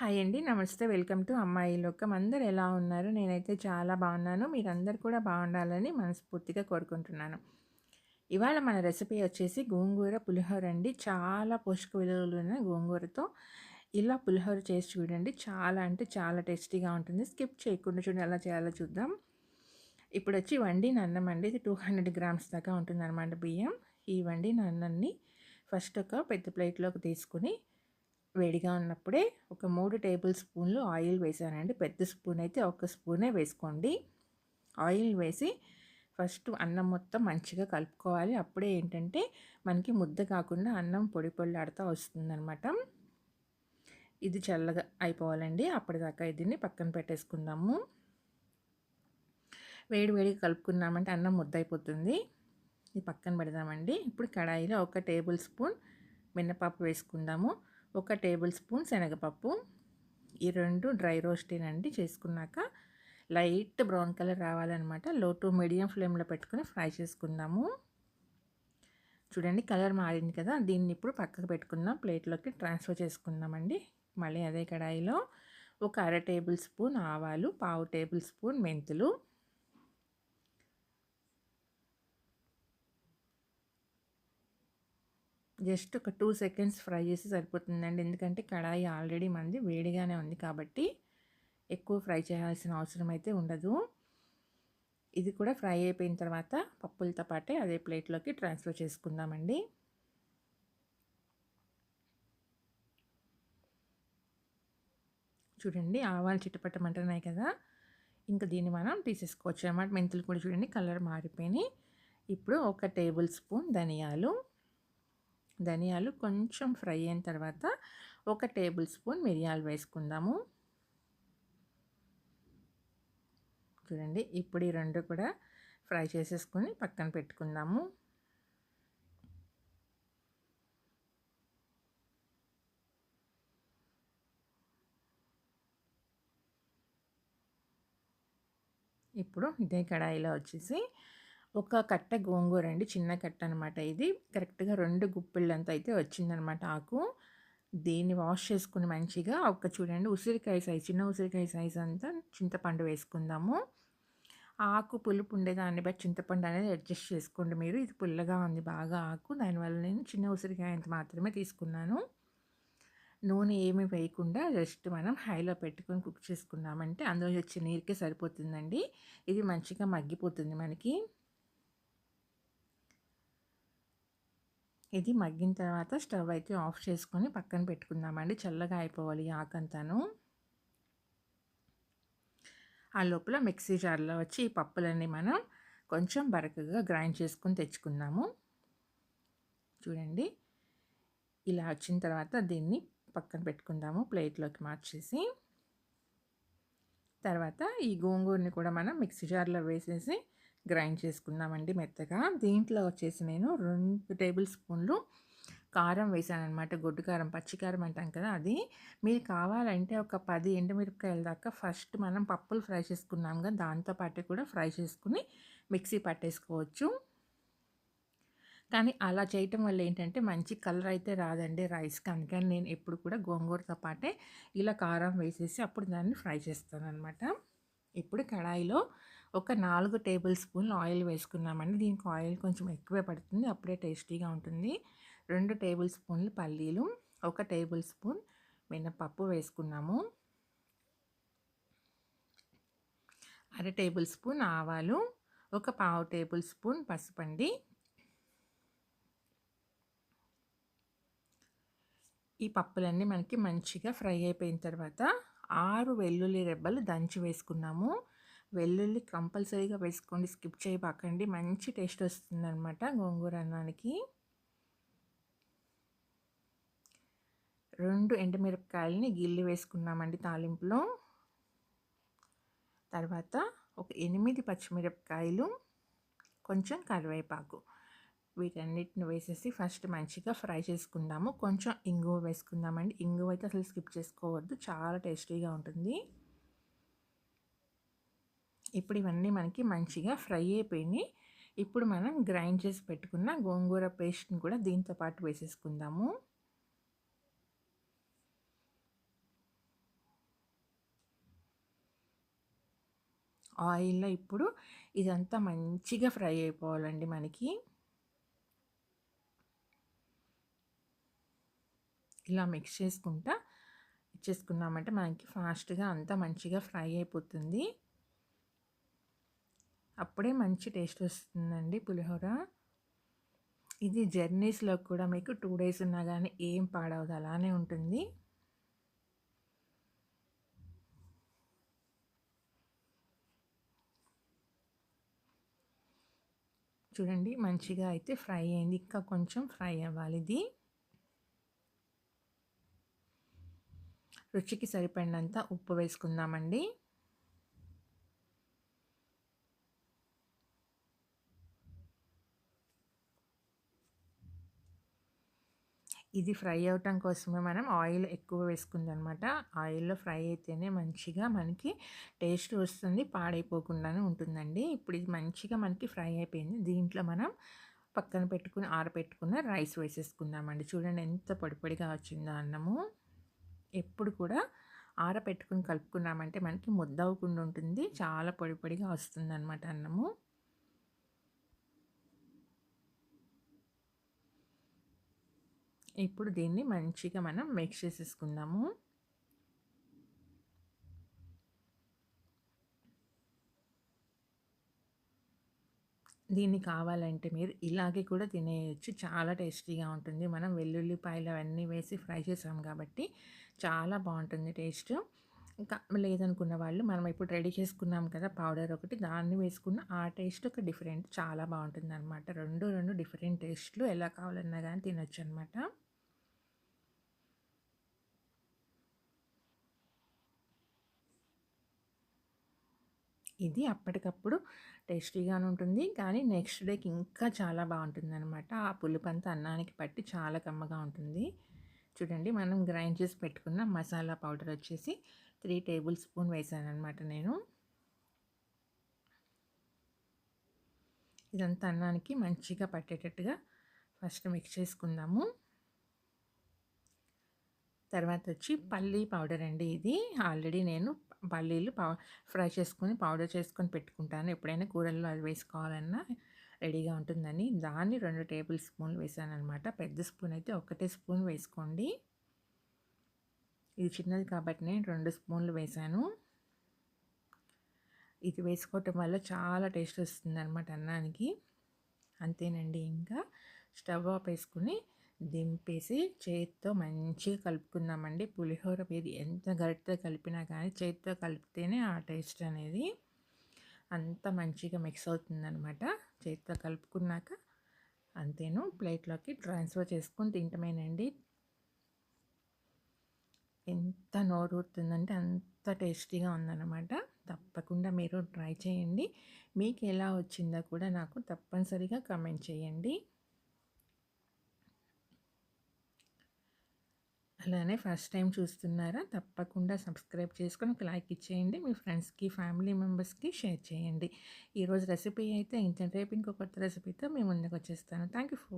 Hi అండి. నమస్తే. Welcome to అమ్మాయి లోకం. అందరు ఎలా ఉన్నారు? నేనైతే చాలా బాగున్నాను. మీరందరు కూడా బాగుండాలని మనస్ఫూర్తిగా కోరుకుంటున్నాను. ఇవాళ మన రెసిపీ వచ్చేసి గోంగూర పులిహోర అండి. చాలా పోషక విలువలు ఉన్న గోంగూరతో ఇలా పులిహోర చేసి చూడండి. చాలా అంటే చాలా టేస్టీగా ఉంటుంది. స్కిప్ చేయకుండా చూడండి. ఎలా చేయాలో చూద్దాం. ఇప్పుడు వచ్చి వండిన అన్నం అండి. ఇది టూ హండ్రెడ్ గ్రామ్స్ దాకా ఉంటుంది అనమాట బియ్యం. ఈ వండిన అన్నాన్ని ఫస్ట్ ఒక పెద్ద ప్లేట్లోకి తీసుకుని వేడిగా ఉన్నప్పుడే ఒక మూడు టేబుల్ స్పూన్లు ఆయిల్ వేసానండి. పెద్ద స్పూన్ అయితే ఒక స్పూనే వేసుకోండి. ఆయిల్ వేసి ఫస్ట్ అన్నం మొత్తం మంచిగా కలుపుకోవాలి. అప్పుడే ఏంటంటే మనకి ముద్ద కాకుండా అన్నం పొడి పొళ్ళాడుతూ వస్తుందన్నమాట. ఇది చల్లగా అయిపోవాలండి. అప్పటిదాకా దీన్ని పక్కన పెట్టేసుకుందాము. వేడి వేడిగా కలుపుకున్నామంటే అన్నం ముద్ద అయిపోతుంది. ఇది పక్కన పెడదామండి. ఇప్పుడు కడాయిలో ఒక టేబుల్ స్పూన్ మినపప్పు వేసుకుందాము. ఒక టేబుల్ స్పూన్ శనగపప్పు. ఈ రెండు డ్రై రోస్టేనండి చేసుకున్నాక. లైట్ బ్రౌన్ కలర్ రావాలన్నమాట. లో టు మీడియం ఫ్లేమ్లో పెట్టుకుని ఫ్రై చేసుకుందాము. చూడండి కలర్ మారింది కదా. దీన్ని ఇప్పుడు పక్కకు పెట్టుకుందాం. ప్లేట్లోకి ట్రాన్స్ఫర్ చేసుకుందామండి. మళ్ళీ అదే కడాయిలో ఒక అర టేబుల్ స్పూన్ ఆవాలు పావు టేబుల్ స్పూన్ మెంతులు జస్ట్ ఒక టూ సెకండ్స్ ఫ్రై చేసి సరిపోతుందండి. ఎందుకంటే కడాయి ఆల్రెడీ మంది వేడిగానే ఉంది కాబట్టి ఎక్కువ ఫ్రై చేయాల్సిన అవసరం అయితే ఉండదు. ఇది కూడా ఫ్రై అయిపోయిన తర్వాత పప్పులతో పాటే అదే ప్లేట్లోకి ట్రాన్స్ఫర్ చేసుకుందామండి. చూడండి ఆవాలు చిట్టపట్టమంటున్నాయి కదా. ఇంకా దీన్ని మనం తీసేసుకోవచ్చు అన్నమాట. మెంతులు కూడా చూడండి కలర్ మారిపోయినాయి. ఇప్పుడు ఒక టేబుల్ స్పూన్ ధనియాలు ధనియాలు కొంచెం ఫ్రై అయిన తర్వాత ఒక టేబుల్ స్పూన్ మిరియాలు వేసుకుందాము. చూడండి ఇప్పుడు ఈ రెండు కూడా ఫ్రై చేసేసుకొని పక్కన పెట్టుకుందాము. ఇప్పుడు ఇదే కడాయిలో వచ్చేసి ఒక కట్ట గోంగూర అండి. చిన్న కట్ట అనమాట ఇది. కరెక్ట్గా రెండు గుప్పిళ్ళంతా అయితే వచ్చిందనమాట ఆకు. దీన్ని వాష్ చేసుకుని మంచిగా ఒక చూడండి ఉసిరికాయ సైజ్ చిన్న ఉసిరికాయ సైజ్ అంతా చింతపండు వేసుకుందాము. ఆకు పులుపు ఉండేదాన్ని బట్టి చింతపండు అనేది అడ్జస్ట్ చేసుకోండి మీరు. ఇది పుల్లగా ఉంది బాగా ఆకు. దానివల్ల నేను చిన్న ఉసిరికాయ అంత మాత్రమే తీసుకున్నాను. నూనె ఏమి వేయకుండా జస్ట్ మనం హైలో పెట్టుకొని కుక్ చేసుకున్నామంటే అందులో వచ్చే నీరుకే సరిపోతుందండి. ఇది మంచిగా మగ్గిపోతుంది మనకి. ఇది మగ్గిన తర్వాత స్టవ్ అయితే ఆఫ్ చేసుకొని పక్కన పెట్టుకుందామండి. చల్లగా అయిపోవాలి ఆకంతాను. ఆ లోపల మిక్సీ జార్లో వచ్చి ఈ పప్పులన్నీ మనం కొంచెం బరకగా గ్రైండ్ చేసుకొని తెచ్చుకుందాము. చూడండి. ఇలా వచ్చిన తర్వాత దీన్ని పక్కన పెట్టుకుందాము ప్లేట్లోకి మార్చేసి. తర్వాత ఈ గోంగూరని కూడా మనం మిక్సీ జార్లో వేసేసి గ్రైండ్ చేసుకుందామండి మెత్తగా. దీంట్లో వచ్చేసి నేను రెండు టేబుల్ స్పూన్లు కారం వేసాను అనమాట గొడ్డు కారం పచ్చికారం అంటాం కదా అది. మీరు కావాలంటే ఒక పది ఎండుమిరపకాయల దాకా ఫస్ట్ మనం పప్పులు ఫ్రై చేసుకున్నాం కదా దాంతోపాటు కూడా ఫ్రై చేసుకుని మిక్సీ పట్టేసుకోవచ్చు. కానీ అలా చేయటం వల్ల ఏంటంటే మంచి కలర్ అయితే రాదండి రైస్కి అందుకని నేను ఎప్పుడు కూడా గోంగూరతో పాటే ఇలా కారం వేసేసి అప్పుడు దాన్ని ఫ్రై చేస్తాను అనమాట ఇప్పుడు కడాయిలో ఒక నాలుగు టేబుల్ స్పూన్లు ఆయిల్ వేసుకున్నామండి. దీనికి ఆయిల్ కొంచెం ఎక్కువే పడుతుంది. అప్పుడే టేస్టీగా ఉంటుంది. రెండు టేబుల్ స్పూన్లు పల్లీలు ఒక టేబుల్ స్పూన్ మినపప్పు వేసుకున్నాము. అర టేబుల్ స్పూన్ ఆవాలు ఒక పావు టేబుల్ స్పూన్ పసుపండి. ఈ పప్పులన్నీ మనకి మంచిగా ఫ్రై అయిపోయిన తర్వాత ఆరు వెల్లుల్లి రెబ్బలు దంచి వేసుకున్నాము. వెల్లుల్లి కంపల్సరీగా వేసుకోండి. స్కిప్ చేయబాకండి. మంచి టేస్ట్ వస్తుందన్నమాట గోంగూర అన్నానికి. రెండు ఎండుమిరపకాయలని గిల్లి వేసుకున్నామండి తాలింపులో. తర్వాత ఒక ఎనిమిది పచ్చిమిరపకాయలు కొంచెం కరివేపాకు. వీటన్నిటిని వేసేసి ఫస్ట్ మంచిగా ఫ్రై చేసుకుందాము. కొంచెం ఇంగువ వేసుకుందామండి. ఇంగువ అయితే అసలు స్కిప్ చేసుకోవద్దు. చాలా టేస్టీగా ఉంటుంది. ఇప్పుడు ఇవన్నీ మనకి మంచిగా ఫ్రై అయిపోయినాయి. ఇప్పుడు మనం గ్రైండ్ చేసి పెట్టుకున్న గోంగూర పేస్ట్ని కూడా దీంతో పాటు వేసేసుకుందాము. ఆయిల్లో ఇప్పుడు ఇదంతా మంచిగా ఫ్రై అయిపోవాలండి మనకి. ఇలా మిక్స్ చేసుకుంటా ఇచ్చేసుకున్నామంటే మనకి ఫాస్ట్‌గా అంతా మంచిగా ఫ్రై అయిపోతుంది. అప్పుడే మంచి టేస్ట్ వస్తుందండి పులిహోర. ఇది జర్నీస్‌లో కూడా మీకు టూ డేస్ ఉన్నా కానీ ఏం పాడవదు అలానే ఉంటుంది. చూడండి మంచిగా అయితే ఫ్రై అయింది. ఇంకా కొంచెం ఫ్రై అవ్వాలి ఇది రుచికి సరిపడినంత ఉప్పు వేసుకుందామండి. ఇది ఫ్రై అవ్వటం కోసమే మనం ఆయిల్ ఎక్కువ వేసుకుందనమాట. ఆయిల్‌లో ఫ్రై అయితేనే మంచిగా మనకి టేస్ట్ వస్తుంది. పాడైపోకుండానే ఉంటుందండి. ఇప్పుడు ఇది మంచిగా మనకి ఫ్రై అయిపోయింది. దీంట్లో మనం పక్కన పెట్టుకుని ఆరబెట్టుకున్న రైస్ వేసేసుకుందామండి. చూడండి ఎంత పొడిపొడిగా వచ్చిందో అన్నము. ఎప్పుడు కూడా ఆరబెట్టుకొని కలుపుకున్నామంటే మనకి ముద్ద అవ్వకుండా ఉంటుంది. చాలా పొడి పొడిగా వస్తుందనమాట అన్నము. ఇప్పుడు దీన్ని మంచిగా మనం మిక్స్ చేసేసుకుందాము. దీన్ని కావాలంటే మీరు ఇలాగే కూడా తినేయచ్చు చాలా టేస్టీగా ఉంటుంది. మనం వెల్లుల్లిపాయలు అవన్నీ వేసి ఫ్రై చేసాం కాబట్టి చాలా బాగుంటుంది టేస్ట్. ఇంకా లేదనుకున్న వాళ్ళు మనం ఇప్పుడు రెడీ చేసుకున్నాం కదా పౌడర్ ఒకటి దాన్ని వేసుకున్న ఆ టేస్ట్ ఒక డిఫరెంట్ చాలా బాగుంటుంది అనమాట రెండు రెండు డిఫరెంట్ టేస్ట్‌లు ఎలా కావాలన్నా కానీ తినొచ్చు అనమాట ఇది అప్పటికప్పుడు టేస్టీగాను ఉంటుంది. కానీ నెక్స్ట్ డేకి ఇంకా చాలా బావుంటుందనమాట. ఆ పులుపంతా అన్నానికి పట్టి చాలా కమ్మగా ఉంటుంది. చూడండి మనం గ్రైండ్ చేసి పెట్టుకున్న మసాలా పౌడర్ వచ్చేసి త్రీ టేబుల్ స్పూన్ వేసాననమాట నేను. ఇదంతా అన్నానికి మంచిగా పట్టేటట్టుగా ఫస్ట్ మిక్స్ చేసుకుందాము. తర్వాత వచ్చి పల్లీ పౌడర్ అండి ఇది. ఆల్రెడీ నేను పల్లీలు పౌ ఫ్రై చేసుకొని పౌడర్ చేసుకొని పెట్టుకుంటాను. ఎప్పుడైనా కూరల్లో అది వేసుకోవాలన్నా రెడీగా ఉంటుందని. దాన్ని రెండు టేబుల్ స్పూన్లు వేసాననమాట. పెద్ద స్పూన్ అయితే ఒకటే స్పూన్ వేసుకోండి. ఇది చిన్నది కాబట్టి నేను రెండు స్పూన్లు వేసాను. ఇది వేసుకోవటం వల్ల చాలా టేస్ట్ వస్తుందనమాట అన్నానికి. అంతేనండి ఇంకా స్టవ్ ఆఫ్ వేసుకుని దింపేసి చేత్తో మంచిగా కలుపుకుందామండి. పులిహోర ఇది ఎంత గరిటెతో కలిపినా కానీ చేతితో కలిపితేనే ఆ టేస్ట్ అనేది అంత మంచిగా మిక్స్ అవుతుందనమాట. చేతితో కలుపుకున్నాక అంతేను ప్లేట్‌లోకి ట్రాన్స్‌ఫర్ చేసుకొని తింటమేనండి. ఎంత నోరూరుతుందంటే అంత టేస్టీగా ఉందనమాట. తప్పకుండా మీరు ట్రై చేయండి. మీకు ఎలా వచ్చిందో కూడా నాకు తప్పనిసరిగా కమెంట్ చేయండి. అలానే ఫస్ట్ టైం చూస్తున్నారా? తప్పకుండా సబ్స్క్రైబ్ చేసుకొని ఒక లైక్ ఇచ్చేయండి. మీ ఫ్రెండ్స్‌కి, ఫ్యామిలీ మెంబర్స్‌కి షేర్ చేయండి. ఈరోజు రెసిపీ అయితే ఇంత రేపు ఇంకో కొత్త రెసిపీతో మేము ముందుకు వచ్చేస్తాను. Thank you four